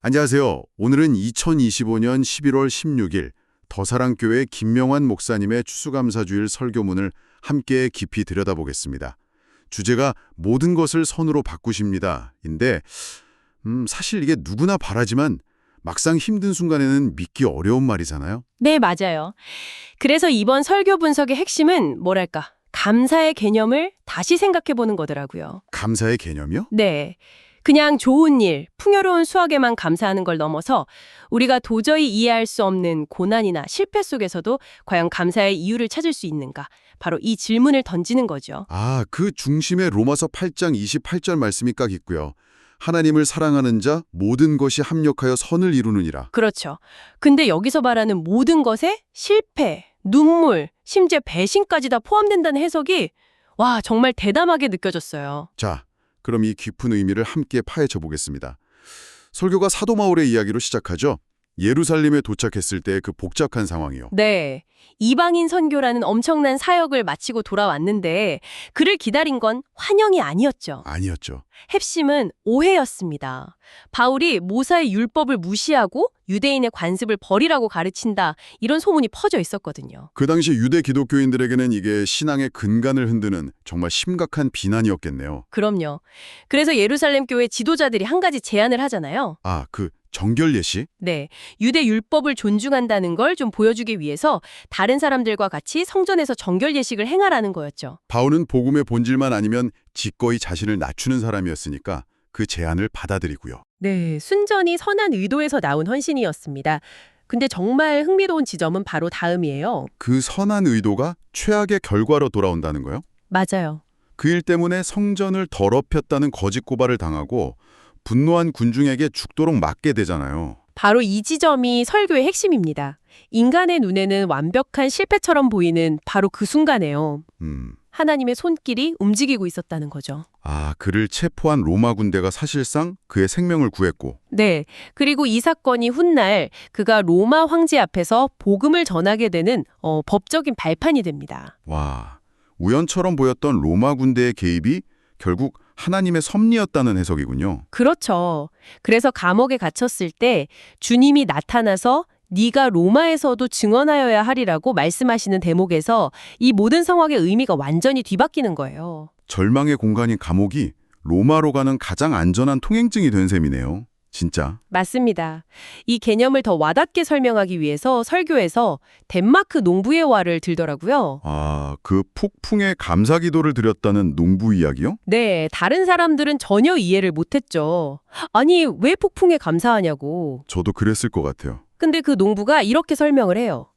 안녕하세요. 오늘은 2025년 11월 16일 더사랑교회 김명환 목사님의 추수감사주일 설교문을 함께 깊이 들여다보겠습니다. 주제가 모든 것을 선으로 바꾸십니다. 인데 음, 사실 이게 누구나 바라지만 막상 힘든 순간에는 믿기 어려운 말이잖아요. 네, 맞아요. 그래서 이번 설교 분석의 핵심은 뭐랄까, 감사의 개념을 다시 생각해 보는 거더라고요. 감사의 개념이요? 네. 그냥 좋은 일, 풍요로운 수확에만 감사하는 걸 넘어서 우리가 도저히 이해할 수 없는 고난이나 실패 속에서도 과연 감사의 이유를 찾을 수 있는가? 바로 이 질문을 던지는 거죠. 아, 그 중심에 로마서 8장 28절 말씀이 딱 있고요. 하나님을 사랑하는 자 모든 것이 합력하여 선을 이루느니라. 그렇죠. 근데 여기서 말하는 모든 것에 실패, 눈물, 심지어 배신까지 다 포함된다는 해석이 와, 정말 대담하게 느껴졌어요. 자, 그럼 이 깊은 의미를 함께 파헤쳐 보겠습니다. 설교가 사도 마울의 이야기로 시작하죠. 예루살렘에 도착했을 때 그 복잡한 상황이요. 네. 이방인 선교라는 엄청난 사역을 마치고 돌아왔는데 그를 기다린 건 환영이 아니었죠. 아니었죠. 핵심은 오해였습니다. 바울이 모사의 율법을 무시하고 유대인의 관습을 버리라고 가르친다. 이런 소문이 퍼져 있었거든요. 그 당시 유대 기독교인들에게는 이게 신앙의 근간을 흔드는 정말 심각한 비난이었겠네요. 그럼요. 그래서 예루살렘 교회 지도자들이 한 가지 제안을 하잖아요. 아, 그 정결 예시? 네. 유대 율법을 존중한다는 걸 좀 보여주기 위해서 다른 사람들과 같이 성전에서 정결 예식을 행하라는 거였죠. 바울은 복음의 본질만 아니면 기꺼이 자신을 낮추는 사람이었으니까 그 제안을 받아들이고요. 네, 순전히 선한 의도에서 나온 헌신이었습니다. 근데 정말 흥미로운 지점은 바로 다음이에요. 그 선한 의도가 최악의 결과로 돌아온다는 거요? 맞아요. 그 일 때문에 성전을 더럽혔다는 거짓 고발을 당하고 분노한 군중에게 죽도록 맞게 되잖아요. 바로 이 지점이 설교의 핵심입니다. 인간의 눈에는 완벽한 실패처럼 보이는 바로 그 순간에요. 음. 하나님의 손길이 움직이고 있었다는 거죠. 아, 그를 체포한 로마 군대가 사실상 그의 생명을 구했고 네. 그리고 이 사건이 훗날 그가 로마 황제 앞에서 복음을 전하게 되는 어, 법적인 발판이 됩니다. 와, 우연처럼 보였던 로마 군대의 개입이 결국 하나님의 섭리였다는 해석이군요. 그렇죠. 그래서 감옥에 갇혔을 때 주님이 나타나서 네가 로마에서도 증언하여야 하리라고 말씀하시는 대목에서 이 모든 상황의 의미가 완전히 뒤바뀌는 거예요. 절망의 공간인 감옥이 로마로 가는 가장 안전한 통행증이 된 셈이네요. 진짜. 맞습니다. 이 개념을 더 와닿게 설명하기 위해서 설교에서 덴마크 농부의 와를 들더라고요. 아, 그 폭풍에 감사 기도를 드렸다는 농부 이야기요? 네, 다른 사람들은 전혀 이해를 못했죠. 아니, 왜 폭풍에 감사하냐고. 저도 그랬을 것 같아요. 근데 그 농부가 이렇게 설명을 해요.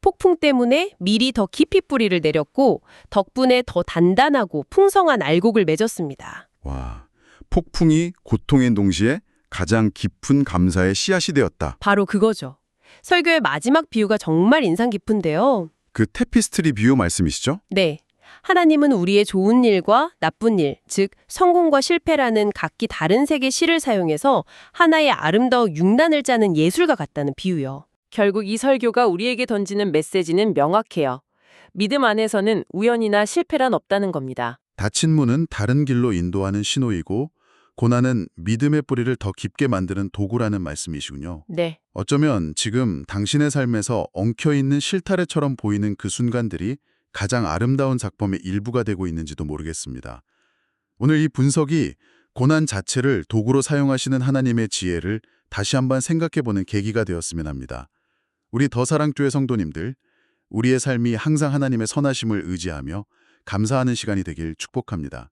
폭풍 때문에 밀이 더 깊이 뿌리를 내렸고 덕분에 더 단단하고 풍성한 알곡을 맺었습니다. 와, 폭풍이 고통의 동시에 가장 깊은 감사의 씨앗이 되었다. 바로 그거죠. 설교의 마지막 비유가 정말 인상 깊은데요. 그 테피스트리 비유 말씀이시죠? 네. 하나님은 우리의 좋은 일과 나쁜 일, 즉 성공과 실패라는 각기 다른 색의 실을 사용해서 하나의 아름다운 융단을 짜는 예술가 같다는 비유요. 결국 이 설교가 우리에게 던지는 메시지는 명확해요. 믿음 안에서는 우연이나 실패란 없다는 겁니다. 닫힌 문은 다른 길로 인도하는 신호이고 고난은 믿음의 뿌리를 더 깊게 만드는 도구라는 말씀이시군요. 네. 어쩌면 지금 당신의 삶에서 엉켜있는 실타래처럼 보이는 그 순간들이 가장 아름다운 작품의 일부가 되고 있는지도 모르겠습니다. 오늘 이 분석이 고난 자체를 도구로 사용하시는 하나님의 지혜를 다시 한번 생각해보는 계기가 되었으면 합니다. 우리 더사랑교회 성도님들, 우리의 삶이 항상 하나님의 선하심을 의지하며 감사하는 시간이 되길 축복합니다.